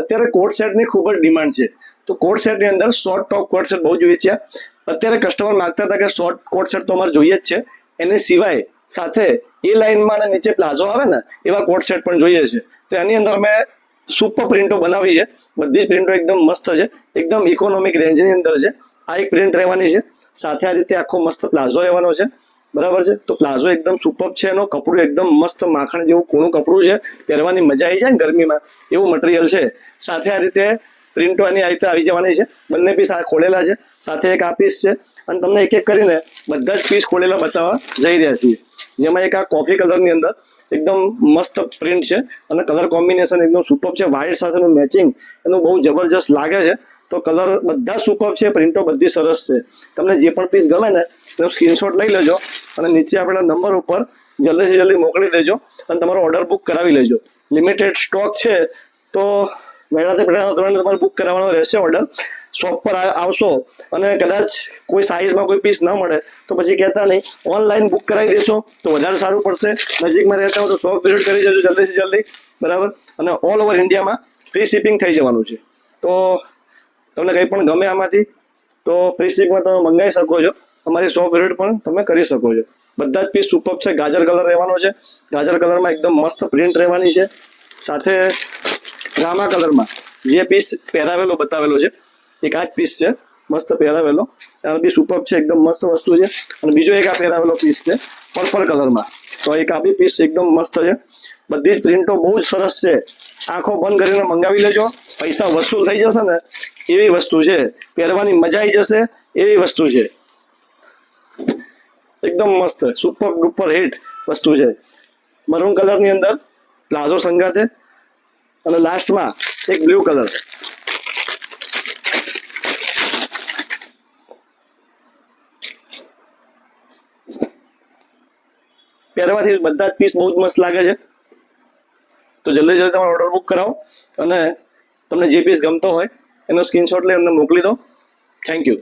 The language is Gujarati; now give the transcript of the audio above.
અત્યારે કોટ સેટની ખૂબ જ ડિમાન્ડ છે. તો કોટ સેટની અંદર શોર્ટ ટોપ કોટ સેટ બહુ જોઈએ છે. અત્યારે કસ્ટમર માગતા હતા કે શોર્ટ કોટ સેટ તો અમારે જોઈએ જ છે. એની સિવાય સાથે એ લાઇનમાં નીચે પ્લાઝો આવે ને, એવા કોટ સેટ પણ જોઈએ છે. તો એની અંદર મેં સુપર પ્રિન્ટો બનાવી છે. બધી જ પ્રિન્ટો એકદમ મસ્ત છે. એકદમ ઇકોનોમિક રેન્જની અંદર છે. આ એક પ્રિન્ટ રહેવાની છે. સાથે આ રીતે આખો મસ્ત પ્લાઝો રહેવાનો છે. બરાબર છે? તો પ્લાઝો એકદમ સુપર છે એનો. કપડું એકદમ મસ્ત માખણ જેવું કૂણું કપડું છે. પહેરવાની મજા આવી જાય ગરમીમાં. એવું મટીરિયલ છે. સાથે આ રીતે પ્રિન્ટો આની આ રીતે આવી જવાની છે. બંને પીસ આ ખોલેલા છે. સાથે એક આ પીસ છે. અને તમને એક એક કરીને બધા જ પીસ ખોલેલા બતાવવા જઈ રહ્યા છીએ. જેમાં એક આ કોફી કલરની અંદર એકદમ મસ્ત પ્રિન્ટ છે. અને કલર કોમ્બિનેશન એકદમ સુપર છે. વ્હાઇટ સાથેનું મેચિંગ એનું બહુ જબરજસ્ત લાગે છે. તો કલર બધા સુપર છે પ્રિન્ટો બધી સરસ છે. તમને જે પણ પીસ ગમે ને એનો સ્ક્રીનશોટ લઈ લેજો અને નીચે આપેલા નંબર ઉપર જલ્દીથી જલ્દી મોકલી દેજો અને તમારો ઓર્ડર બુક કરાવી લેજો. લિમિટેડ સ્ટોક છે, તો વહેલાથી પહેલાં ધોરણે તમારે બુક કરાવવાનો રહેશે ઓર્ડર શોપ પર આવશો અને કદાચ કોઈ સાઇઝમાં કોઈ પીસ ન મળે, તો પછી કહેતા નહીં. ઓનલાઈન બુક કરાવી દેશો, તો વધારે સારું પડશે. નજીકમાં રહેતા હોય તો શોપ વિઝિટ કરી જજો જલ્દીથી જલ્દી. બરાબર? અને ઓલ ઓવર ઇન્ડિયામાં ફ્રી શિપિંગ થઈ જવાનું છે. તો તમને કંઈ પણ ગમે આમાંથી, તો ફ્રી સ્ટીકમાં તમે મંગાવી શકો છો. અમારી શોપ વિઝિટ પણ તમે કરી શકો છો. બધા જ પીસ સુપર છે. ગાજર કલર રહેવાનો છે. ગાજર કલરમાં એકદમ મસ્ત પ્રિન્ટ રહેવાની છે. સાથે રામા કલરમાં જે પીસ પહેરાવેલો, બતાવેલો છે, એક આ જ પીસ છે. મસ્ત પહેરાવેલો. એનો બી સુપર છે. એકદમ મસ્ત વસ્તુ છે. અને બીજો એક આ પહેરાવેલો પીસ છે પર્પલ કલરમાં તો એક આ બી પીસ એકદમ મસ્ત છે. બધી જ પ્રિન્ટો બહુ જ સરસ છે. આંખો બંધ કરીને મંગાવી લેજો. પૈસા વસૂલ થઈ જશે ને એવી વસ્તુ છે. પહેરવાની મજા આવી જશે, એવી વસ્તુ છે. એકદમ મસ્ત સુપર ડુપર હિટ વસ્તુ છે. મરૂન કલરની અંદર પ્લાઝો સંગાતે અને લાસ્ટમાં એક બ્લુ કલર પહેરવાથી બધા જ પીસ બહુ જ મસ્ત લાગે છે. તો જલ્દી જલ્દી તમારો ઓર્ડર બુક કરાવો, અને તમને જે પીસ ગમતો હોય એનો સ્ક્રીનશોટ લઈ અમને મોકલી દો. Thank you